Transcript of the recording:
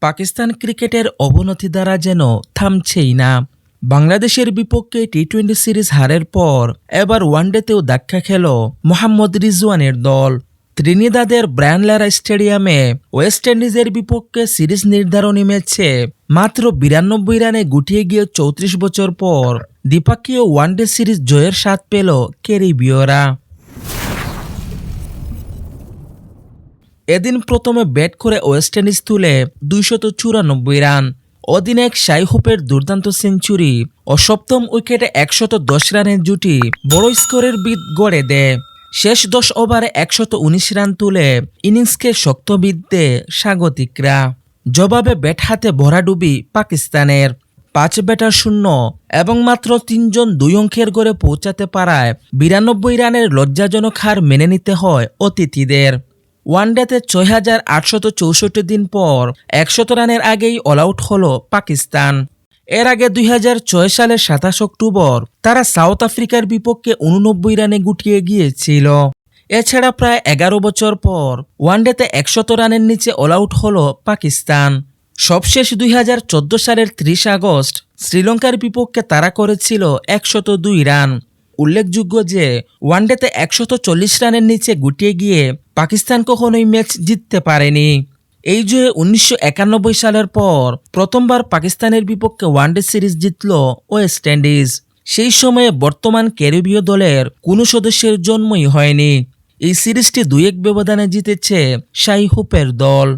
পাকিস্তান ক্রিকেটের অবনতি দ্বারা যেন থামছেই না। বাংলাদেশের বিপক্ষে টি টোয়েন্টি সিরিজ হারের পর এবার ওয়ানডেতেও ধাক্কা খেল মোহাম্মদ রিজওয়ানের দল। ত্রিনিদাদের ব্র্যান্ডলারা স্টেডিয়ামে ওয়েস্ট ইন্ডিজের বিপক্ষে সিরিজ নির্ধারণী ম্যাচে মাত্র বিরানব্বই রানে গুটিয়ে গিয়ে চৌত্রিশ বছর পর দ্বিপাক্ষীয় ওয়ানডে সিরিজ জয়ের স্বাদ পেল ক্যারিবীয়রা। এদিন প্রথমে ব্যাট করে ওয়েস্ট ইন্ডিজ তুলে দুইশত চুরানব্বই রান। অধিনায়ক শাই হোপের দুর্দান্ত সেঞ্চুরি ও সপ্তম উইকেটে একশত দশ রানের জুটি বড় স্কোরের বিদ গড়ে দেয়। শেষ দশ ওভারে একশত উনিশ রান তুলে ইনিংসকে শক্ত বিদ্যে স্বাগতিকরা। জবাবে ব্যাট হাতে ভরাডুবি পাকিস্তানের। পাঁচ ব্যাটার শূন্য এবং মাত্র তিনজন দুই অঙ্কের গড়ে পৌঁছাতে পারায় বিরানব্বই রানের লজ্জাজনক হার মেনে নিতে হয় অতিথিদের। ওয়ানডেতে ছয় হাজার আটশত চৌষট্টি দিন পর একশত রানের আগেই অল আউট হল পাকিস্তান। এর আগে দুই হাজার ছয় সালের সাতাশ অক্টোবর তারা সাউথ আফ্রিকার বিপক্ষে উননব্বই রানে গুটিয়ে গিয়েছিল। এছাড়া প্রায় এগারো বছর পর ওয়ানডেতে একশত রানের নিচে অল আউট হল পাকিস্তান। সবশেষ দুই হাজার চোদ্দ সালের ত্রিশ আগস্ট শ্রীলঙ্কার বিপক্ষে তারা করেছিল একশত দুই রান। উল্লেখযোগ্য যে ওয়ানডেতে একশত চল্লিশ রানের নিচে গুটিয়ে গিয়ে পাকিস্তান কখনোই ম্যাচ জিততে পারেনি। এই যে উনিশশো একানব্বই সালের পর প্রথমবার পাকিস্তানের বিপক্ষে ওয়ানডে সিরিজ জিতল ওয়েস্ট ইন্ডিজ সেই সময়ে বর্তমান ক্যারিবীয় দলের কোনো সদস্যের জন্মই হয়নি। এই সিরিজটি দুই এক ব্যবধানে জিতেছে শাই হুপের দল।